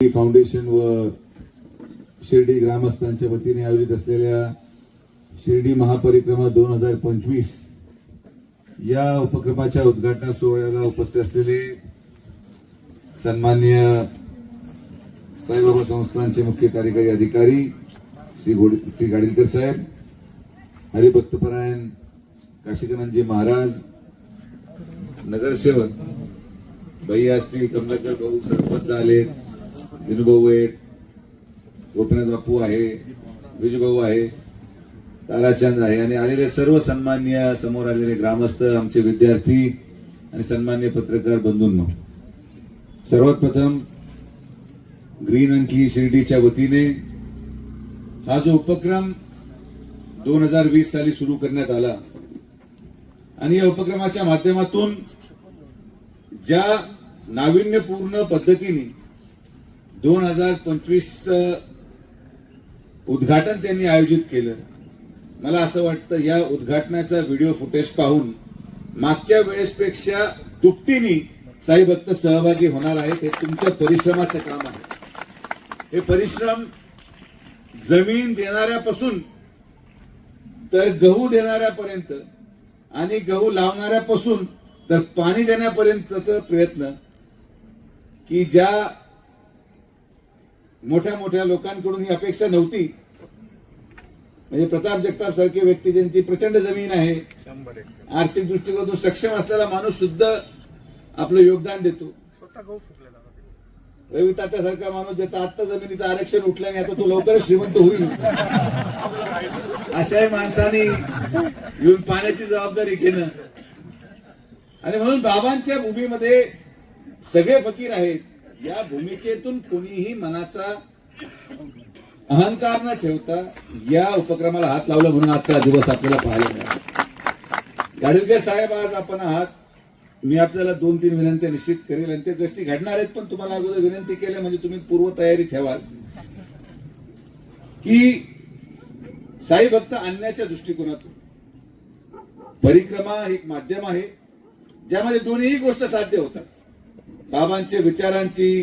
Foundation व शिर्डी ग्रामस्थांच्या वतीने आयोजित असलेल्या शिर्डी महापरिक्रमा दोन हजार पंचवीस या उपक्रमाच्या उद्घाटन सोहळ्याला उपस्थित असलेले सन्माननीय साईबाबा संस्थांचे मुख्य कार्यकारी अधिकारी श्री गोडी श्री गाडीलकर साहेब हरिभक्तपरायण काशीकानंदजी महाराज नगरसेवक भैया असतील कमलाकर भाऊ सरपंच आले दिनूभाऊ आहेत गोपीनाथ बापू आहे विजूभाऊ आहे ताराचंद आहे आणि आलेले सर्व सन्मान्य समोर आलेले ग्रामस्थ आमचे विद्यार्थी आणि सन्मान्य पत्रकार बंधूंनो. सर्वात प्रथम ग्रीन अंकी शिर्डीच्या वतीने हा जो उपक्रम दोन हजार वीस साली सुरू करण्यात आला आणि या उपक्रमाच्या माध्यमातून ज्या नाविन्यपूर्ण पद्धतीने दोन हजार पंचवीस उद्घाटन त्यांनी आयोजित केलं. मला असं वाटतं या उद्घाटनाचा व्हिडिओ फुटेज पाहून मागच्या वेळेसपेक्षा दुपटीने साई भक्त सहभागी होणार आहेत हे तुमच्या परिश्रमाचं काम आहे. हे परिश्रम जमीन देणाऱ्यापासून तर गहू देणाऱ्यापर्यंत आणि गहू लावणाऱ्यापासून तर पाणी देण्यापर्यंतचा प्रयत्न की ज्या मोठ्या मोठ्या लोकांकडून ही अपेक्षा नव्हती. म्हणजे प्रताप जगताप सारखे व्यक्ती ज्यांची प्रचंड जमीन आहे आर्थिक दृष्टिकोनातून सक्षम असलेला माणूस सुद्धा आपलं योगदान देतो. रवी तात्यासारखा माणूस ज्याचं आत्ता जमिनीचं आरक्षण उठल्याने आता तो लवकरच श्रीमंत होईल. अशाही माणसाने येऊन पाण्याची जबाबदारी घेणं. आणि म्हणून बाबांच्या भूमीमध्ये सगळे फकीर आहेत. या भूमिकेतून कोणीही मनाचा अहंकार न ठेवता या उपक्रमाला हात लावला म्हणून आजचा दिवस आपल्याला पाहायला मिळाला. गाडीलकर साहेब आज आपण आहात. मी आपल्याला दोन तीन विनंत्या निश्चित करेल आणि ते गोष्टी घडणार आहेत पण तुम्हाला अगोदर विनंती केल्या म्हणजे तुम्ही पूर्वतयारी ठेवाल. की साई भक्त आणण्याच्या दृष्टिकोनातून परिक्रमा एक माध्यम आहे ज्यामध्ये दोन्ही गोष्ट साध्य होतात. बाबांच्या विचारांची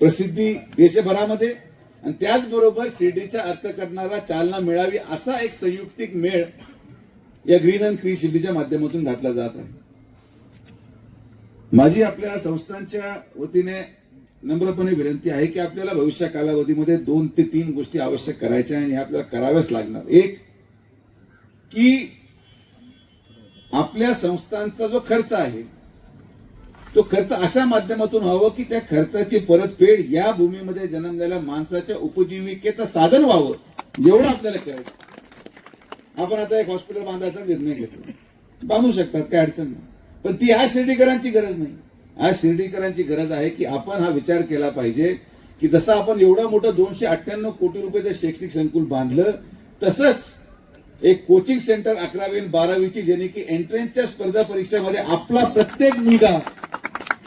प्रसिद्धी देशभरामध्ये आणि त्याचबरोबर शिर्डीच्या अर्थकरणाला चालना मिळावी असा एक संयुक्तिक मेळ या ग्रीन अँड क्री शिर्डीच्या माध्यमातून घातला जात आहे. माझी आपल्या संस्थांच्या वतीने नम्रपणे विनंती आहे की आपल्याला भविष्य कालावधीमध्ये दोन ते तीन गोष्टी आवश्यक करायच्या आणि ह्या आपल्याला कराव्याच लागणार. एक की आपल्या संस्थांचा जो खर्च आहे तो खर्च अशा माध्यमातून व्हावं की त्या खर्चाची परतफेड या भूमीमध्ये जन्मलेल्या माणसाच्या उपजीविकेचं साधन व्हावं? एवढं आपल्याला करायचं आपण आता एक हॉस्पिटल बांधायचा निर्णय घेतला. बांधू शकतात काय अडचण नाही. पण ती आज शिर्डीकरांची गरज नाही. आज शिर्डीकरांची गरज आहे की आपण हा विचार केला पाहिजे की जसं आपण एवढं मोठं दोनशे अठ्ठ्याण्णव कोटी रुपयाचं शैक्षणिक संकुल बांधलं तसंच एक कोचिंग सेंटर अकरावी आणि बारावीची जेणे की एंट्रन्सच्या स्पर्धा परीक्षेमध्ये आपला प्रत्येक मुलगा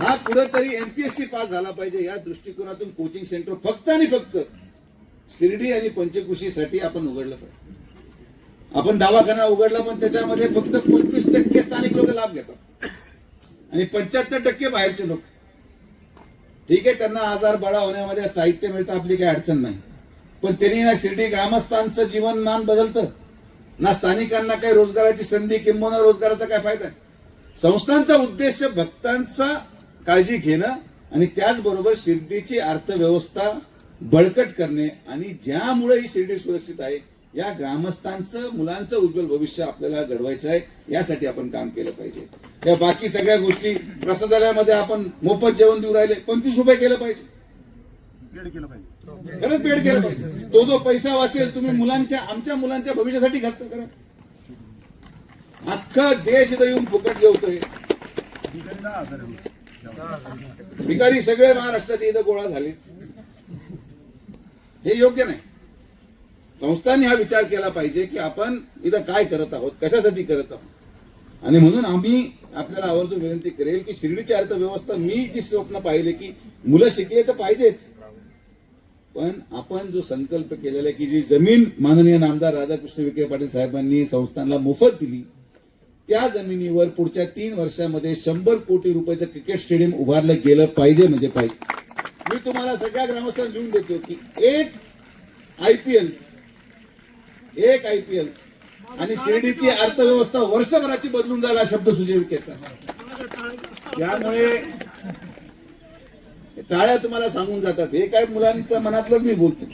हा कुठेतरी एमपीएससी पास झाला पाहिजे या दृष्टिकोनातून कोचिंग सेंटर फक्त आणि फक्त शिर्डी आणि पंचकृषीसाठी आपण उघडलं पाहिजे. आपण दवाखाना उघडला पण त्याच्यामध्ये फक्त पंचवीस टक्के स्थानिक लोक लाभ घेतात. आणि पंच्याहत्तर टक्के बाहेरचे लोक. ठीक आहे त्यांना आजार बळा होण्यामध्ये साहित्य मिळतं आपली काही अडचण नाही. पण त्यांनी ना शिर्डी ग्रामस्थांचं जीवनमान बदलतं. ना स्थानिकांना काही रोजगाराची संधी किंबहुना रोजगाराचा काय फायदा? आहे संस्थांचा उद्देश भक्तांचा काळजी घेणं आणि त्याचबरोबर शिर्डीची अर्थव्यवस्था बळकट करणे आणि ज्यामुळे ही शिर्डी सुरक्षित आहे या ग्रामस्थांचं मुलांचं उज्ज्वल भविष्य आपल्याला घडवायचं आहे यासाठी आपण काम केलं पाहिजे. या बाकी सगळ्या गोष्टी प्रसादालयामध्ये आपण मोफत जेवण देऊ राहिले पंचवीस रुपये केलं पाहिजे. दीड केलं पाहिजे. खरंच पेड केलं पाहिजे. तो जो पैसा वाचेल तुम्ही मुलांच्या आमच्या मुलांच्या भविष्यासाठी खर्च करा. अख्खा देश इथं येऊन फुकट जेवतोय. भिकारी सगळे महाराष्ट्राचे इथं गोळा झाले. हे योग्य नाही. संस्थांनी हा विचार केला पाहिजे की आपण इथं काय करत आहोत कशासाठी करत आहोत? आणि म्हणून आम्ही आपल्याला आवर्जून विनंती करेल की शिर्डीची अर्थव्यवस्था मी जी स्वप्न पाहिले की मुलं शिकले तर पाहिजेच. पण आपण जो संकल्प केलेला आहे की जी जमीन माननीय नामदार राधाकृष्ण विखे पाटील साहेबांनी संस्थांना मोफत दिली त्या जमिनीवर पुढच्या तीन वर्षामध्ये शंभर कोटी रुपयाचं क्रिकेट स्टेडियम उभारलं गेलं पाहिजे म्हणजे पाहिजे. मी तुम्हाला सगळ्या ग्रामस्थांना लिहून देतो की एक आयपीएल एक आयपीएल आणि शिर्डीची अर्थव्यवस्था वर्षभराची बदलून जाईल हा शब्द सुजयविकेचा त्यामुळे टाळ्या तुम्हाला सांगून जातात. हे काय मुलांच्या मनातलंच मी बोलतो.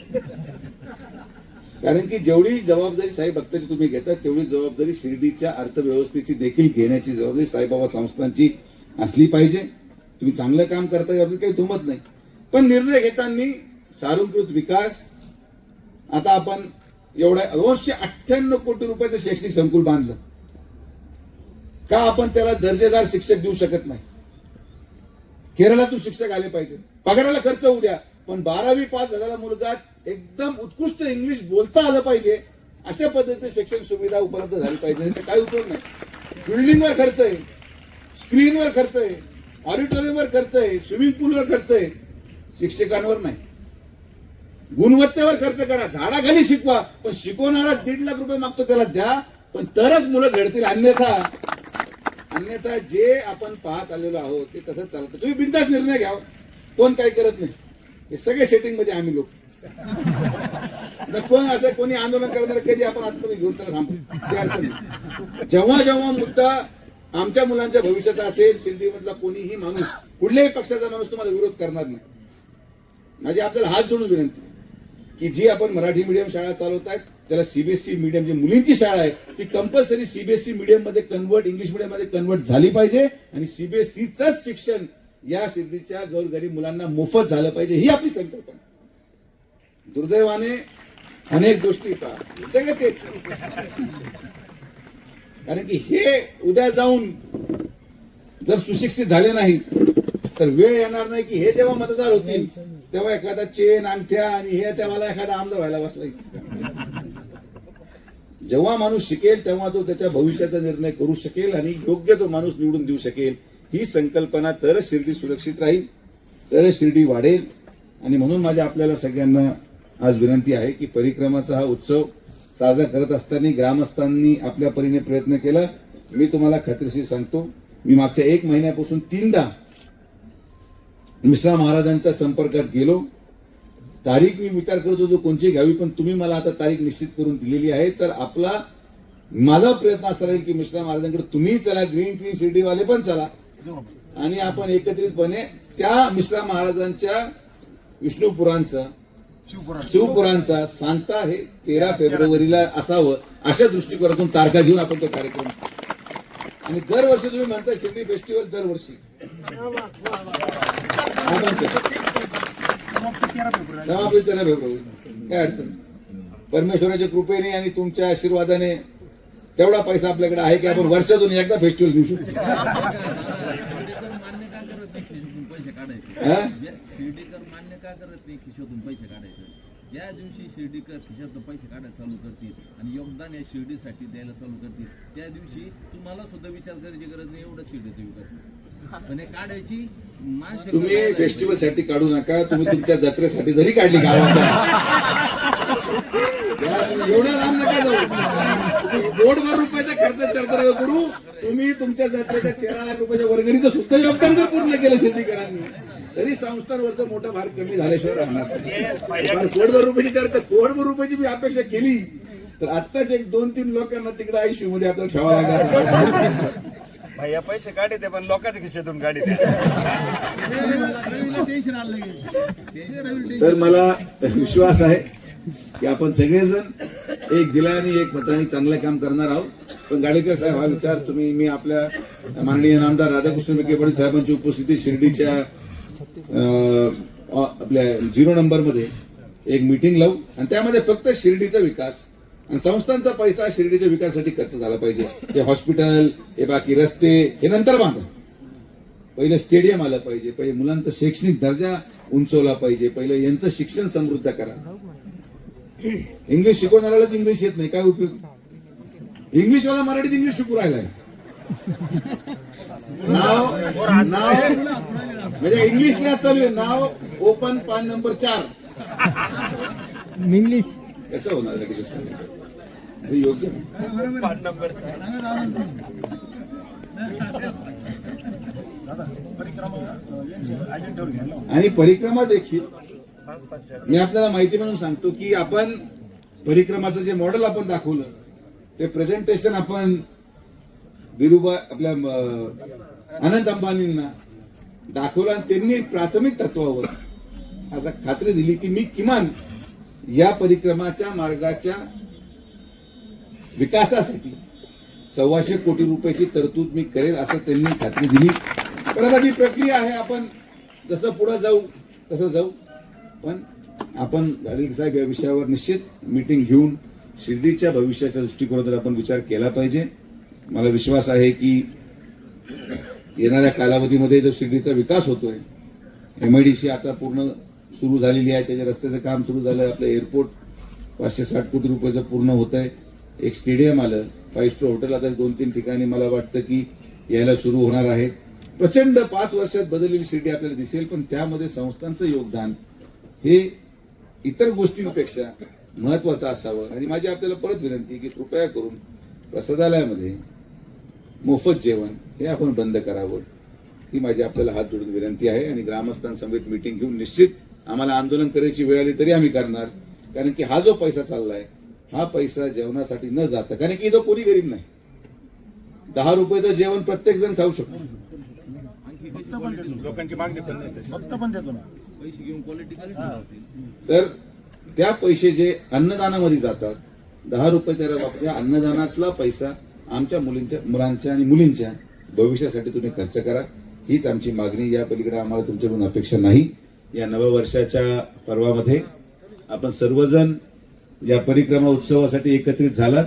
कारण की जेवढी जबाबदारी साई भक्ताची तुम्ही घेतात तेवढी जबाबदारी शिर्डीच्या अर्थव्यवस्थेची देखील घेण्याची जबाबदारी साईबाबा संस्थांची असली पाहिजे. तुम्ही चांगलं काम करता याबद्दल काही दुमत नाही. पण निर्णय घेताना सारुंकृत विकास आता आपण एवढ्या दोनशे अठ्ठ्याण्णव कोटी रुपयाचं शैक्षणिक संकुल बांधलं. का आपण त्याला दर्जेदार शिक्षक देऊ शकत नाही? केरळातून शिक्षक आले पाहिजे. पगाराला खर्च होऊ द्या पण बारावी पास झालेला मुलगा एकदम उत्कृष्ट इंग्लिश बोलता आलं पाहिजे. अशा पद्धतीने शिक्षण सुविधा उपलब्ध झाली पाहिजे. तर काही उपयोग नाही. बिल्डिंगवर खर्च आहे. स्क्रीनवर खर्च आहे. ऑडिटोरियमवर खर्च आहे. स्विमिंग पूलवर खर्च आहे. शिक्षकांवर नाही. गुणवत्तेवर खर्च करा. झाडाखाली शिकवा. पण शिकवणारा दीड लाख रुपये मागतो त्याला द्या. पण तरच मुलं घडतील. अन्यथा अन्यथा जे आपण पाहत आलेलो आहोत ते तसंच चालतं. तुम्ही बिंदास निर्णय घ्या. कोण काही करत नाही. हे सगळे सेटिंगमध्ये आम्ही लोक. कोण असं कोणी आंदोलन करणार कधी आपण आजपर्यंत घेऊन त्याला थांबतो जेव्हा जेव्हा मुद्दा आमच्या मुलांच्या भविष्याचा असेल सिंधीमधला कोणीही माणूस कुठल्याही पक्षाचा माणूस तुम्हाला विरोध करणार नाही. माझी आपल्याला हात जोडून विनंती की जी आपण मराठी मीडियम शाळा चालवत आहेत त्याला सीबीएसई मीडियम जी मुलींची शाळा आहे ती कंपल्सरी सीबीएसई मीडियममध्ये कन्वर्ट इंग्लिश मीडियममध्ये कन्वर्ट झाली पाहिजे आणि सीबीएसईचंच शिक्षण या सिद्धीच्या गोरगरीब मुलांना मोफत झालं पाहिजे ही आपली संकल्पना दुर्दैवाने अनेक गोष्टी पहा. सगळं तेच. कारण की हे उद्या जाऊन जर सुशिक्षित झाले नाही तर वेळ येणार नाही की हे जेव्हा मतदार होतील तेव्हा एखादा चेन अंगठ्या आणि ह्याच्या मला एखादा आमदार व्हायला बसला जेव्हा माणूस शिकेल तेव्हा तो त्याच्या भविष्याचा निर्णय करू शकेल आणि योग्य तो माणूस निवडून देऊ शकेल. ही संकल्पना तरच शिर्डी सुरक्षित राहील तरच शिर्डी वाढेल. आणि म्हणून माझ्या आपल्याला सगळ्यांना आज विनंती आहे की परिक्रमाचा हा उत्सव साजरा करत असताना ग्रामस्थांनी आपल्या परीने प्रयत्न केला. मी तुम्हाला खात्रीशीर सांगतो मी मागच्या एक महिन्यापासून तीनदा मिश्रा महाराजांच्या संपर्कात गेलो. तारीख मी विचार करत होतो कोणची घ्यावी पण तुम्ही मला आता तारीख निश्चित करून दिलेली आहे. तर आपला माझा प्रयत्न असा राहील की मिश्रा महाराजांकडे तुम्ही चला ग्रीन क्लीन शिर्डीवाले पण चला. आणि आपण एकत्रितपणे त्या मिश्रा महाराजांच्या विष्णुपुरांचा शिवपुरांचा शिवपुराणचा सांगता हे तेरा फेब्रुवारीला असावं अशा दृष्टिकोनातून तारखा घेऊन आपण तो कार्यक्रम आणि दरवर्षी तुम्ही म्हणता शिर्डी फेस्टिवल दरवर्षी. समाप्ती तेरा फेब्रुवारी. काय अडचण परमेश्वराच्या कृपेने आणि तुमच्या आशीर्वादाने तेवढा पैसा आपल्याकडे आहे की आपण वर्षातून एकदा फेस्टिवल घेऊ शकतो. मान्य का करत नाही खिशोतून पैसे काढायचे हा? शिर्डीकर मान्य का करत नाही खिशोतून पैसे काढायचे ज्या दिवशी शिर्डीकर खिशातून पैसे काढायला चालू करतील आणि योगदान या शिर्डीसाठी द्यायला चालू करतील त्या दिवशी तुम्हाला सुद्धा विचार करायची गरज नाही एवढा शिर्डीचा विकास. पण काढायची तुम्ही. फेस्टिवलसाठी काढू नका तुम्ही तुमच्या जत्रेसाठी जरी काढली गावाच्या या- एवढं लांब नका जाऊ. तुम्ही कोटभर रुपयाचा खर्च चर्चा करू तुम्ही तुमच्या जत्रेच्या तेरा लाख रुपयाच्या वर्गणीचं सुद्धा योगदान जर पूर्ण केलं शेतीकरांनी तरी संस्थांवरचा मोठा भार कमी झाल्याशिवाय राहणार कोटभर रुपयाची चर्चा कोटभर रुपयाची मी अपेक्षा केली तर आत्ताच एक दोन तीन लोकांना तिकडे आयुष्यमध्ये आपल्याला ठेवावं लागणार भैया पैसे काढे ते पण लोकांच्या खिशातून काढे तर मला विश्वास आहे की आपण सगळेजण एक दिलाने एक मताने चांगलं काम करणार आहोत. पण गाडेकर साहेब हा विचार तुम्ही मी आपल्या माननीय नामदार राधाकृष्ण विखे पाटील साहेबांची उपस्थिती शिर्डीच्या आपल्या झिरो नंबरमध्ये एक मीटिंग लावू. आणि त्यामध्ये फक्त शिर्डीचा विकास आणि संस्थांचा पैसा शिर्डीच्या विकासासाठी खर्च झाला पाहिजे. ते हॉस्पिटल हे बाकी रस्ते हे नंतर बांधा. पहिलं स्टेडियम आलं पाहिजे पहिले मुलांचा शैक्षणिक दर्जा उंचवला पाहिजे पहिलं यांचं शिक्षण समृद्ध करा. इंग्लिश शिकवणाऱ्यालाच इंग्लिश येत नाही. काय उपयोग? इंग्लिशवाला मराठीत इंग्लिश शिकू राहिलाय. नाव नाव म्हणजे इंग्लिश चालू आहे. नाव ओपन पान नंबर चार. इंग्लिश कसं होणार योग्य घ्यायला लावा. आणि परिक्रमा देखील मी आपल्याला माहिती म्हणून सांगतो की आपण परिक्रमाचं जे मॉडेल आपण दाखवलं ते प्रेझेंटेशन आपण धीरुबा आपल्या अनंत अंबानींना दाखवलं आणि त्यांनी प्राथमिक तत्वावर आता खात्री दिली की मी किमान या परिक्रमाच्या मार्गाच्या विकासासाठी सव्वाशे कोटी रुपयाची तरतूद मी करेल असं त्यांनी खात्री दिली. पण आता जी प्रक्रिया आहे आपण जसं पुढे जाऊ तसं जाऊ. पण आपण गाडील साहेब या विषयावर निश्चित मीटिंग घेऊन शिर्डीच्या भविष्याच्या दृष्टिकोनातून आपण विचार केला पाहिजे मला विश्वास आहे की येणाऱ्या कालावधीमध्ये जो शिर्डीचा विकास होतोय एमआयडीसी आता पूर्ण सुरू झालेली आहे त्याच्या रस्त्याचं काम सुरू झालं आपलं एअरपोर्ट पाचशे साठ कोटी रुपयाचं पूर्ण होत आहे. एक स्टेडियम आलं फाईव्ह स्टार हॉटेल आता दोन तीन ठिकाणी मला वाटतं की यायला सुरू होणार आहे. प्रचंड पाच वर्षात बदललेली शिर्डी आपल्याला दिसेल पण त्यामध्ये संस्थांचं योगदान हे इतर गोष्टींपेक्षा महत्वाचं असावं. आणि माझी आपल्याला परत विनंती की कृपया करून प्रसादालयामध्ये मोफत जेवण हे आपण बंद करावं. ही माझी आपल्याला हात जोडून विनंती आहे आणि ग्रामस्थांसमेत मिटिंग घेऊन निश्चित आम्हाला आंदोलन करायची वेळ आली तरी आम्ही करणार. कारण की हा जो पैसा चाललाय हा पैसा जेवणासाठी न जाता कारण की इथं कोणी गरीब नाही. दहा रुपयाचं जेवण प्रत्येक जण खाऊ शकतो. लोकांची मागणी फक्त पण देतो ना. पैसे घेऊन क्वालिटी कशी ठरवतील तर त्या पैसे जे अन्नदानामध्ये जातात दहा रुपये त्याला वापर या अन्नदानातला पैसा आमच्या मुलींच्या मुलांच्या आणि मुलींच्या भविष्यासाठी तुम्ही खर्च करा. हीच आमची मागणी. या पलीकडे आम्हाला तुमच्याकडून अपेक्षा नाही. या नववर्षाच्या पर्वामध्ये आपण सर्वजण या परिक्रमा उत्सवासाठी एकत्रित झालात.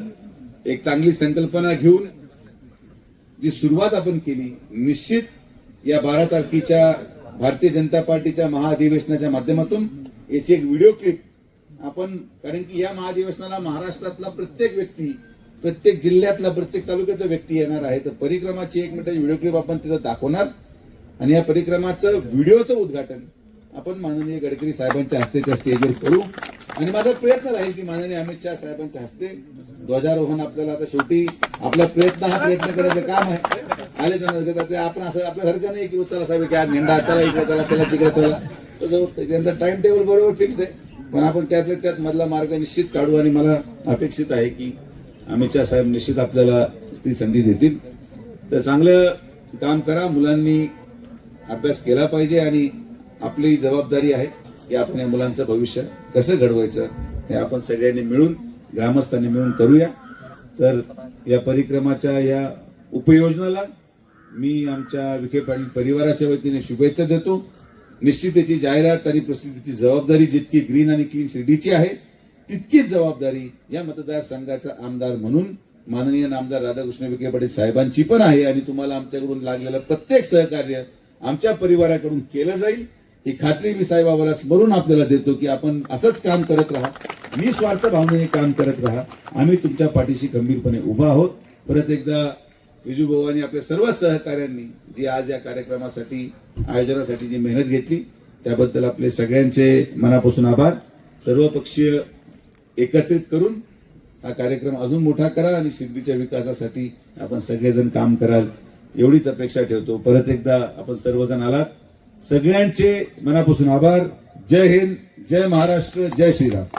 एक चांगली संकल्पना घेऊन जी सुरुवात आपण केली निश्चित या बारा तारखेच्या भारतीय जनता पार्टीच्या महाअधिवेशनाच्या माध्यमातून याची एक व्हिडिओ क्लिप आपण कारण की या महाअधिवेशनाला महाराष्ट्रातला प्रत्येक व्यक्ती प्रत्येक जिल्ह्यातला प्रत्येक तालुक्यातला व्यक्ती येणार आहे. तर परिक्रमाची एक मिनिटाची व्हिडिओ क्लिप आपण तिथं दाखवणार. आणि या परिक्रमाचं व्हिडिओचं उद्घाटन आपण माननीय गडकरी साहेबांच्या हस्ते त्या स्टेजवर करू. आणि माझा प्रयत्न राहील की माननीय अमित शहा साहेबांच्या हस्ते ध्वजारोहण आपल्याला आता शेवटी आपला प्रयत्न हा प्रयत्न करायचं काम आहे. आले त्यांना ते आपण असं आपल्यासारखं नाही की चला साहेब की आज झेंडा त्याला इकडे त्याला त्याला तिकडे त्याला. त्यांचा टाइम टेबल बरोबर फिक्स आहे. पण आपण त्यातल्या त्यात मधला मार्ग निश्चित काढू आणि मला अपेक्षित आहे की अमित शहा साहेब निश्चित आपल्याला ती संधी देतील. तर चांगलं काम करा मुलांनी अभ्यास केला पाहिजे आणि आपली जबाबदारी आहे की आपण या मुलांचं भविष्य कसं घडवायचं हे आपण सगळ्यांनी मिळून ग्रामस्थांनी मिळून करूया. तर या परिक्रमाच्या या उपयोजनाला मी आमच्या विखे पाटील परिवाराच्या वतीने शुभेच्छा देतो. निश्चित त्याची जाहिरात आणि प्रसिद्धीची जबाबदारी जितकी ग्रीन आणि क्लीन शिर्डीची आहे तितकीच जबाबदारी या मतदारसंघाचा आमदार म्हणून माननीय आमदार राधाकृष्ण विखे पाटील साहेबांची पण आहे आणि तुम्हाला आमच्याकडून लागलेलं प्रत्येक सहकार्य आमच्या परिवाराकडून केलं जाईल. ही खात्री मी साईबाबाला स्मरून आपल्याला देतो की आपण असंच काम करत राहा. निस्वार्थ भावनेने काम करत राहा. आम्ही तुमच्या पाठीशी गंभीरपणे उभा आहोत. परत एकदा विजू आपल्या सर्व सहकाऱ्यांनी जी आज या कार्यक्रमासाठी आयोजनासाठी जी मेहनत घेतली त्याबद्दल आपले सगळ्यांचे मनापासून आभार. सर्व पक्षीय एकत्रित करून हा कार्यक्रम अजून मोठा करा आणि शिर्डीच्या विकासासाठी आपण सगळेजण काम कराल एवढीच अपेक्षा ठेवतो. परत एकदा आपण सर्वजण आलात. सगळ्यांचे मनापासून आभार. जय हिंद जय महाराष्ट्र जय श्रीराम.